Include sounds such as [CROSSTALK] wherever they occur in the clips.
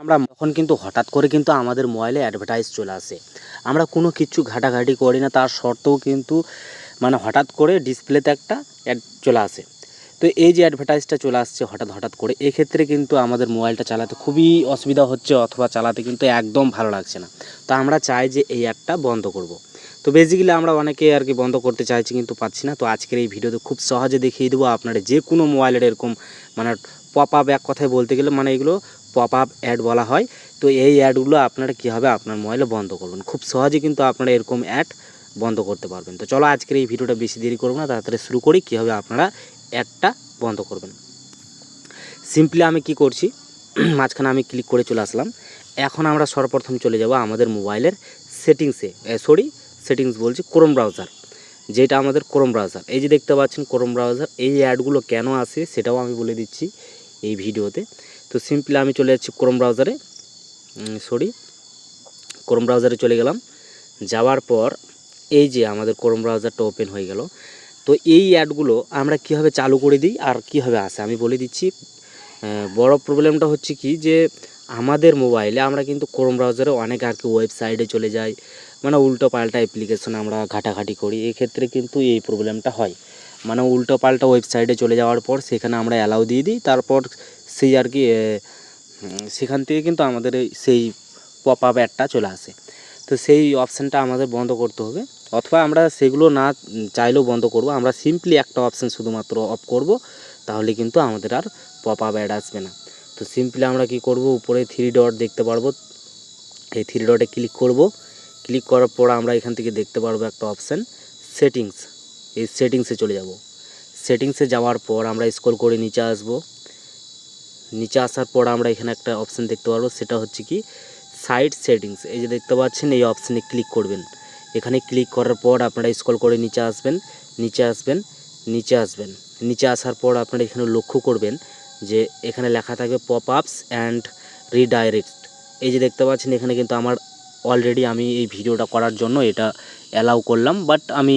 আমরা তখন কিন্তু হঠাৎ করে কিন্তু আমাদের মোবাইলে অ্যাডভার্টাইজ চলে আসে। আমরা কোনো কিছু ঘাটাঘাটি করি না, তার সত্ত্বেও কিন্তু মানে হঠাৎ করে ডিসপ্লেতে একটা অ্যাড চলে আসে। তো এই যে অ্যাডভার্টাইজটা চলে আসছে হঠাৎ হঠাৎ করে, এক্ষেত্রে কিন্তু আমাদের মোবাইলটা চালাতে খুবই অসুবিধা হচ্ছে অথবা চালাতে কিন্তু একদম ভালো লাগছে না। তো আমরা চাই যে এই অ্যাডটা বন্ধ করব। তো বেসিক্যালি আমরা অনেকে আর কি বন্ধ করতে চাইছি কিন্তু পাচ্ছি না। তো আজকের এই ভিডিওতে খুব সহজে দেখিয়ে দেবো আপনারা যে কোনো মোবাইলের এরকম মানে পপ আপ এক কথায় বলতে গেলে মানে এগুলো পপ আপ অ্যাড বলা হয়। তো এই অ্যাডগুলো আপনারা কীভাবে আপনার মোবাইলে বন্ধ করবেন। খুব সহজে কিন্তু আপনারা এরকম অ্যাড বন্ধ করতে পারবেন। তো চলো আজকের এই ভিডিওটা বেশি দেরি করব না, তাড়াতাড়ি শুরু করি। কীভাবে আপনারা অ্যাডটা বন্ধ করবেন। সিম্পলি আমি কি করছি? [CLEARS THROAT] মাঝখানে আমি ক্লিক করে চলে আসলাম। এখন আমরা সর্বপ্রথম চলে যাব আমাদের মোবাইলের সেটিংসে সরি সেটিংস বলছি ক্রোম ব্রাউজার যেটা আমাদের ক্রোম ব্রাউজার এই যে দেখতে পাচ্ছেন ক্রোম ব্রাউজার এই অ্যাডগুলো কেন আসে সেটাও আমি বলে দিচ্ছি। এই ভিডিওতে। তো সিম্পলি আমি চলে যাচ্ছি ক্রোম ব্রাউজারে সরি ক্রোম ব্রাউজারে চলে গেলাম। যাওয়ার পর এই যে আমাদের ক্রোম ব্রাউজারটা ওপেন হয়ে গেল। তো এই অ্যাডগুলো আমরা কীভাবে চালু করে দিই আর কীভাবে আসে? আমি বলে দিচ্ছি বড় প্রবলেমটা হচ্ছে কি যে আমাদের মোবাইলে আমরা কিন্তু ক্রোম ব্রাউজারে অনেক আর কি ওয়েবসাইটে চলে যাই। মানে উল্টো পাল্টা অ্যাপ্লিকেশন আমরা ঘাটাঘাটি করি। এক্ষেত্রে কিন্তু এই প্রবলেমটা হয়। মানে উল্টো পাল্টা ওয়েবসাইটে চলে যাওয়ার পর সেখানে আমরা অ্যালাউ দিয়ে দিই। তারপর সেই আর কি সেখান থেকে কিন্তু আমাদের সেই পপ আপ অ্যাডটা চলে আসে। তো সেই অপশানটা আমাদের বন্ধ করতে হবে। অথবা আমরা সেগুলো না চাইলেও বন্ধ করব। আমরা সিম্পলি একটা অপশান শুধুমাত্র অফ করব, তাহলে কিন্তু আমাদের আর পপ আপ অ্যাড আসবে না। তো সিম্পলি আমরা কি করব? উপরে থ্রি ডট দেখতে পারব। এই থ্রি ডটে ক্লিক করব। ক্লিক করার পর আমরা এখান থেকে দেখতে পারব একটা অপশান সেটিংস এই সেটিংসে চলে যাব। সেটিংসে যাওয়ার পর আমরা স্ক্রল করে নিচে আসব। নিচে আসার পর আমরা এখানে একটা অপশান দেখতে পারব, সেটা হচ্ছে কি সাইট সেটিংস এই যে দেখতে পাচ্ছেন, এই অপশানে ক্লিক করবেন। এখানে ক্লিক করার পর আপনারা স্ক্রল করে নিচে আসবেন নিচে আসবেন নিচে আসবেন। নিচে আসার পর আপনারা এখানে লক্ষ্য করবেন যে এখানে লেখা থাকবে পপ আপস অ্যান্ড রিডাইরেক্ট এই যে দেখতে পাচ্ছেন, এখানে কিন্তু আমার অলরেডি আমি এই ভিডিওটা করার জন্য এটা অ্যালাউ করলাম বাট আমি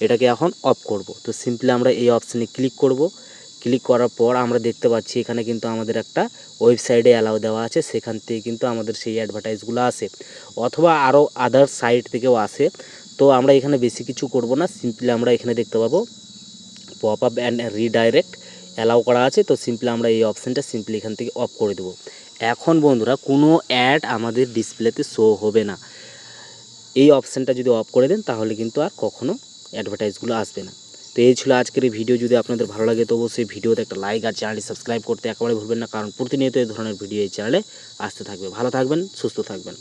এটাকে এখন অফ করব। তো সিম্পলি আমরা এই অপশানে ক্লিক করব। ক্লিক করার পর আমরা দেখতে পাচ্ছি এখানে কিন্তু আমাদের একটা ওয়েবসাইটে অ্যালাউ দেওয়া আছে। সেখান থেকে কিন্তু আমাদের সেই অ্যাডভার্টাইজগুলো আসে। অথবা আরও আদার সাইট থেকেও আসে। তো আমরা এখানে বেশি কিছু করব না। সিম্পলি আমরা এখানে দেখতে পাবো pop up and redirect allow করা আছে। তো সিম্পলি আমরা এই অপশানটা সিম্পলি এখান থেকে অফ করে দেবো। এখন বন্ধুরা, কোনো অ্যাড আমাদের ডিসপ্লেতে শো হবে না। এই অপশানটা যদি অফ করে দেন, তাহলে কিন্তু আর কখনো অ্যাডভার্টাইজগুলো আসবে না। তো এই ছিল আজকের এই ভিডিও যদি আপনাদের ভালো লাগে, তো সেই ভিডিওতে একটা লাইক আর চ্যানেলটি সাবস্ক্রাইব করতে একেবারে ভুলবেন না, কারণ প্রতিনিয়ত এই ধরনের ভিডিও এই চ্যানেলে আসতে থাকবে। ভালো থাকবেন, সুস্থ থাকবেন।